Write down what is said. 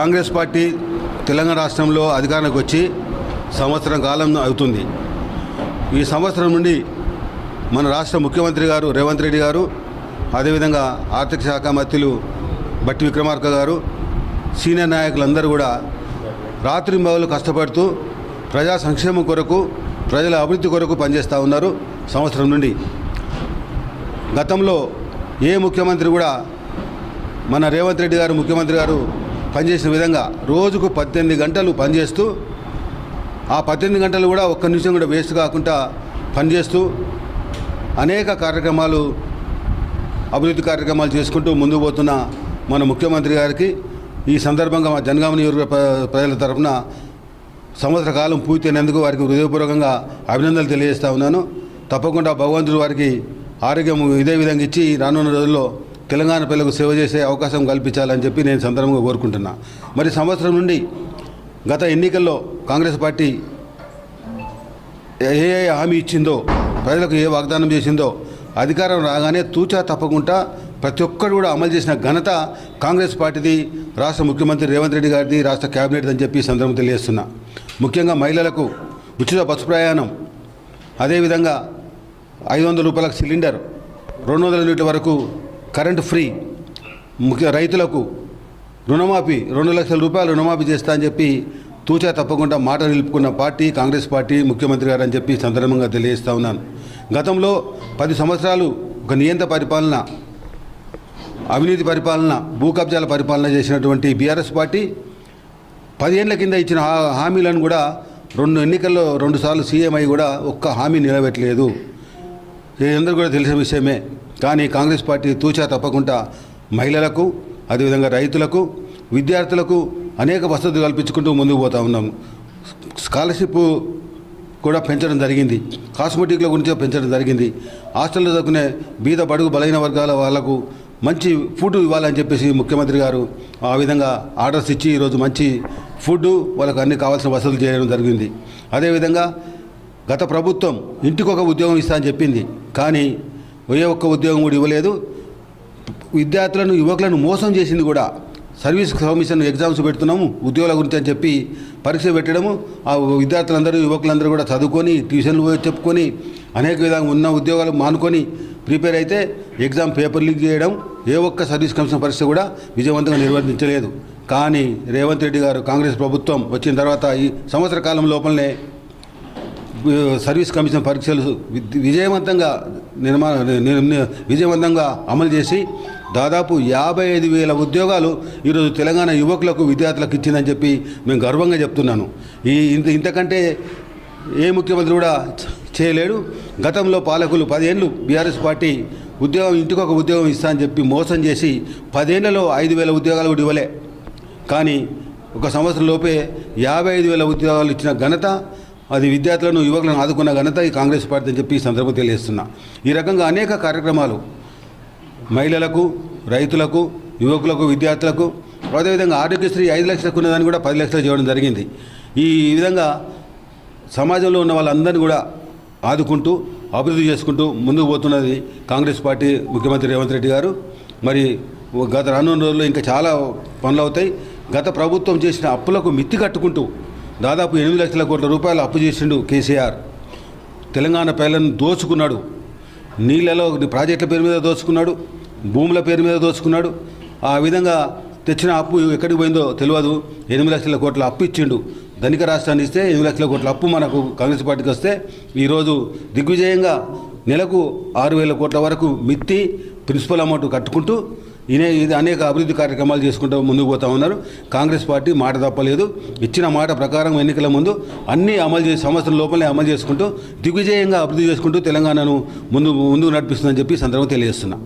Congress party Telangana రాష్ట్రంలో అధికారానికి వచ్చి సంవత్సరం కాలం అవుతుంది. ఈ సంవత్సరం నుండి మన రాష్ట్ర ముఖ్యమంత్రి గారు రేవంత్ రెడ్డి గారు అదేవిధంగా ఆర్థిక శాఖ మంత్రులు బట్టి విక్రమార్క గారు సీనియర్ నాయకులందరూ కూడా రాత్రింబవలు కష్టపడుతూ ప్రజా సంక్షేమం కొరకు ప్రజల అభివృద్ధి కొరకు పనిచేస్తూ ఉన్నారు సంవత్సరం నుండి. గతంలో ఏ ముఖ్యమంత్రి కూడా మన రేవంత్ రెడ్డి గారు ముఖ్యమంత్రి గారు పనిచేసిన విధంగా రోజుకు పద్దెనిమిది గంటలు పనిచేస్తూ ఆ పద్దెనిమిది గంటలు కూడా ఒక్క నిమిషం కూడా వేస్ట్ కాకుండా పనిచేస్తూ అనేక కార్యక్రమాలు అభివృద్ధి కార్యక్రమాలు చేసుకుంటూ ముందుకు పోతున్న మన ముఖ్యమంత్రి గారికి ఈ సందర్భంగా మా జనగామ నియోజక ప్రజల తరఫున సంవత్సర కాలం పూర్తయినందుకు వారికి హృదయపూర్వకంగా అభినందనలు తెలియజేస్తా ఉన్నాను. తప్పకుండా భగవంతుడు వారికి ఆరోగ్యం ఇదే విధంగా ఇచ్చి రానున్న రోజుల్లో తెలంగాణ పిల్లలకు సేవ చేసే అవకాశం కల్పించాలని చెప్పి నేను సందర్భంగా కోరుకుంటున్నా. మరి సంవత్సరం నుండి గత ఎన్నికల్లో కాంగ్రెస్ పార్టీ ఏ ఏ హామీ ఇచ్చిందో ప్రజలకు ఏ వాగ్దానం చేసిందో అధికారం రాగానే తూచా తప్పకుండా ప్రతి ఒక్కరు కూడా అమలు చేసిన ఘనత కాంగ్రెస్ పార్టీది రాష్ట్ర ముఖ్యమంత్రి రేవంత్ రెడ్డి గారిది రాష్ట్ర కేబినెట్ అని చెప్పి సందర్భం తెలియజేస్తున్నా. ముఖ్యంగా మహిళలకు ఉచిత బస్సు ప్రయాణం అదేవిధంగా ఐదు వందల రూపాయలకు సిలిండర్ రెండు వందల యూనిట్ల వరకు కరెంటు ఫ్రీ. ముఖ్య రైతులకు రుణమాఫీ రెండు లక్షల రూపాయలు రుణమాఫీ చేస్తా అని చెప్పి తూచా తప్పకుండా మాట నిలుపుకున్న పార్టీ కాంగ్రెస్ పార్టీ ముఖ్యమంత్రి గారు అని చెప్పి సందర్భంగా తెలియజేస్తా ఉన్నాను. గతంలో పది సంవత్సరాలు ఒక నియంత్ర పరిపాలన అవినీతి పరిపాలన భూ కబ్జాల పరిపాలన చేసినటువంటి బీఆర్ఎస్ పార్టీ పదిహేండ్ల కింద ఇచ్చిన హామీలను కూడా రెండు ఎన్నికల్లో రెండుసార్లు సీఎం అయి కూడా ఒక్క హామీ నిలబెట్టలేదు. ఇది అందరూ కూడా తెలిసిన విషయమే. కానీ కాంగ్రెస్ పార్టీ తూచా తప్పకుండా మహిళలకు అదేవిధంగా రైతులకు విద్యార్థులకు అనేక వసతులు కల్పించుకుంటూ ముందుకు పోతా ఉన్నాము స్కాలర్షిప్ కూడా పెంచడం జరిగింది. కాస్మెటిక్ల గురించి పెంచడం జరిగింది. హాస్టల్లో చదువుకునే బీద బడుగు బలైన వర్గాల వాళ్ళకు మంచి ఫుడ్ ఇవ్వాలని చెప్పేసి ముఖ్యమంత్రి గారు ఆ విధంగా ఆర్డర్స్ ఇచ్చి ఈరోజు మంచి ఫుడ్ వాళ్ళకు అన్ని కావాల్సిన వసతులు చేయడం జరిగింది. అదేవిధంగా గత ప్రభుత్వం ఇంటికొక ఉద్యోగం ఇస్తా అని చెప్పింది. కానీ ఏ ఒక్క ఉద్యోగం కూడా ఇవ్వలేదు. విద్యార్థులను యువకులను మోసం చేసింది కూడా సర్వీస్ కమిషన్ ఎగ్జామ్స్ పెడుతున్నాము ఉద్యోగాల గురించి అని చెప్పి పరీక్ష పెట్టడము ఆ విద్యార్థులందరూ యువకులందరూ కూడా చదువుకొని ట్యూషన్లు పోయి చెప్పుకొని అనేక విధంగా ఉన్న ఉద్యోగాలు మానుకొని ప్రిపేర్ అయితే ఎగ్జామ్ పేపర్ లీక్ చేయడం ఏ ఒక్క సర్వీస్ కమిషన్ పరీక్ష కూడా విజయవంతంగా నిర్వర్తించలేదు. కానీ రేవంత్ రెడ్డి గారు కాంగ్రెస్ ప్రభుత్వం వచ్చిన తర్వాత ఈ సంవత్సర కాలం లోపలనే సర్వీస్ కమిషన్ పరీక్షలు విజయవంతంగా నిర్మాణ విజయవంతంగా అమలు చేసి దాదాపు యాభై ఐదు వేల ఉద్యోగాలు ఈరోజు తెలంగాణ యువకులకు విద్యార్థులకు ఇచ్చిందని చెప్పి మేము గర్వంగా చెప్తున్నాను. ఈ ఇంత ఇంతకంటే ఏ ముఖ్యమంత్రి కూడా చేయలేడు. గతంలో పాలకులు పదేళ్ళు బీఆర్ఎస్ పార్టీ ఉద్యోగం ఇంటికి ఒక ఉద్యోగం ఇస్తా అని చెప్పి మోసం చేసి పదేళ్ళలో ఐదు వేల ఉద్యోగాలు కూడా ఇవ్వలే. కానీ ఒక సంవత్సరం లోపే యాభై ఐదు వేల ఉద్యోగాలు ఇచ్చిన ఘనత అది విద్యార్థులను యువకులను ఆదుకున్న ఘనత ఈ కాంగ్రెస్ పార్టీ అని చెప్పి ఈ సందర్భం తెలియజేస్తున్నా. ఈ రకంగా అనేక కార్యక్రమాలు మహిళలకు రైతులకు యువకులకు విద్యార్థులకు అదేవిధంగా ఆరోగ్యశ్రీ ఐదు లక్షలకు ఉన్నదాన్ని కూడా పది లక్షలు చేయడం జరిగింది. ఈ విధంగా సమాజంలో ఉన్న వాళ్ళందరినీ కూడా ఆదుకుంటూ అభివృద్ధి చేసుకుంటూ ముందుకు పోతున్నది కాంగ్రెస్ పార్టీ ముఖ్యమంత్రి రేవంత్ రెడ్డి గారు. మరి గత రానున్న రోజుల్లో ఇంకా చాలా పనులు అవుతాయి. గత ప్రభుత్వం చేసిన అప్పులకు మిత్తి కట్టుకుంటూ దాదాపు ఎనిమిది లక్షల కోట్ల రూపాయలు అప్పు చేసిండు కేసీఆర్. తెలంగాణ పేర్లను దోచుకున్నాడు. నీళ్ళలో ప్రాజెక్టుల పేరు మీద దోచుకున్నాడు. భూముల పేరు మీద దోచుకున్నాడు. ఆ విధంగా తెచ్చిన అప్పు ఎక్కడికి పోయిందో తెలియదు ఎనిమిది లక్షల కోట్ల అప్పు ఇచ్చిండు. ధనిక రాష్ట్రాన్ని ఇస్తే ఎనిమిది లక్షల కోట్ల అప్పు మనకు కాంగ్రెస్ పార్టీకి వస్తే ఈరోజు దిగ్విజయంగా నెలకు ఆరు వేల కోట్ల వరకు మిత్తి ప్రిన్సిపల్ అమౌంట్ కట్టుకుంటూ ఈయన ఇది అనేక అభివృద్ధి కార్యక్రమాలు చేసుకుంటూ ముందుకు పోతా ఉన్నారు. కాంగ్రెస్ పార్టీ మాట తప్పలేదు. ఇచ్చిన మాట ప్రకారం ఎన్నికల ముందు అన్ని అమలు చేసి సంవత్సరం లోపలే అమలు చేసుకుంటూ దిగ్విజయంగా అభివృద్ధి చేసుకుంటూ తెలంగాణను ముందు ముందుకు నడిపిస్తుందని చెప్పి సందర్భం సందర్భంగా తెలియజేస్తున్నా.